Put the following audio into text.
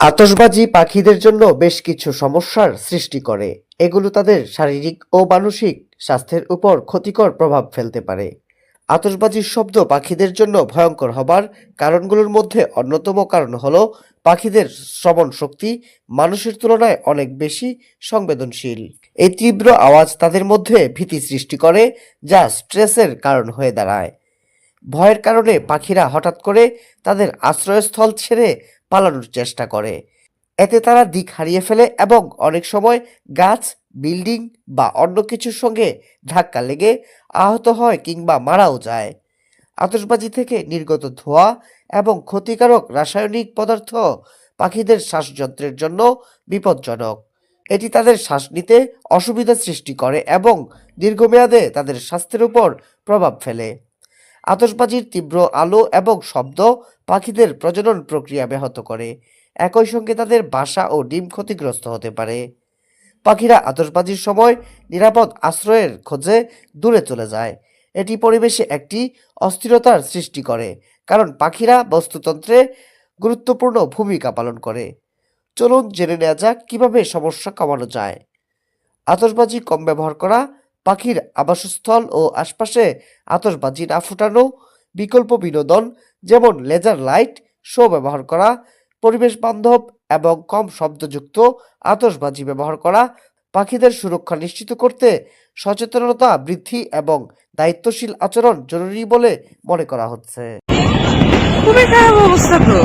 আতশবাজি পাখিদের জন্য বেশ কিছু সমস্যার সৃষ্টি করে। এগুলো তাদের শারীরিক ও মানসিক স্বাস্থ্যের উপর ক্ষতিকর প্রভাব ফেলতে পারে। আতসবাজির শব্দ পাখিদের জন্য ভয়ঙ্কর হবার কারণগুলোর মধ্যে অন্যতম কারণ হল পাখিদের শ্রবণ শক্তি মানুষের তুলনায় অনেক বেশি সংবেদনশীল। এই তীব্র আওয়াজ তাদের মধ্যে ভীতি সৃষ্টি করে, যা স্ট্রেসের কারণ হয়ে দাঁড়ায়। ভয়ের কারণে পাখিরা হঠাৎ করে তাদের আশ্রয়স্থল ছেড়ে পালানোর চেষ্টা করে। এতে তারা দিক হারিয়ে ফেলে এবং অনেক সময় গাছ, বিল্ডিং বা অন্য কিছুর সঙ্গে ধাক্কা লেগে আহত হয় কিংবা মারাও যায়। আতশবাজি থেকে নির্গত ধোঁয়া এবং ক্ষতিকারক রাসায়নিক পদার্থ পাখিদের শ্বাসযন্ত্রের জন্য বিপজ্জনক। এটি তাদের শ্বাস নিতে অসুবিধা সৃষ্টি করে এবং দীর্ঘমেয়াদে তাদের স্বাস্থ্যের উপর প্রভাব ফেলে। আতশবাজির তীব্র আলো এবং শব্দ পাখিদের প্রজনন প্রক্রিয়া ব্যাহত করে। একই সঙ্গে তাদের বাসা ও ডিম ক্ষতিগ্রস্ত হতে পারে। পাখিরা আতশবাজির সময় নিরাপদ আশ্রয়ের খোঁজে দূরে চলে যায়। এটি পরিবেশে একটি অস্থিরতার সৃষ্টি করে, কারণ পাখিরা বস্তুতন্ত্রে গুরুত্বপূর্ণ ভূমিকা পালন করে। চলুন জেনে নেওয়া যাক কীভাবে সমস্যা কমানো যায়। আতশবাজি কম ব্যবহার করা পাখির আবাসস্থল ও আশপাশে আতশবাজি না ফুটানো, বিকল্প বিনোদন যেমন লেজার লাইট, শো ব্যবহার করা, পরিবেশ বান্ধব এবং কম শব্দযুক্ত আতশবাজি ব্যবহার করা, পাখিদের সুরক্ষা নিশ্চিত করতে সচেতনতা বৃদ্ধি এবং দায়িত্বশীল আচরণ জরুরি বলে মনে করা হচ্ছে। খুবই খারাপ অবস্থা তো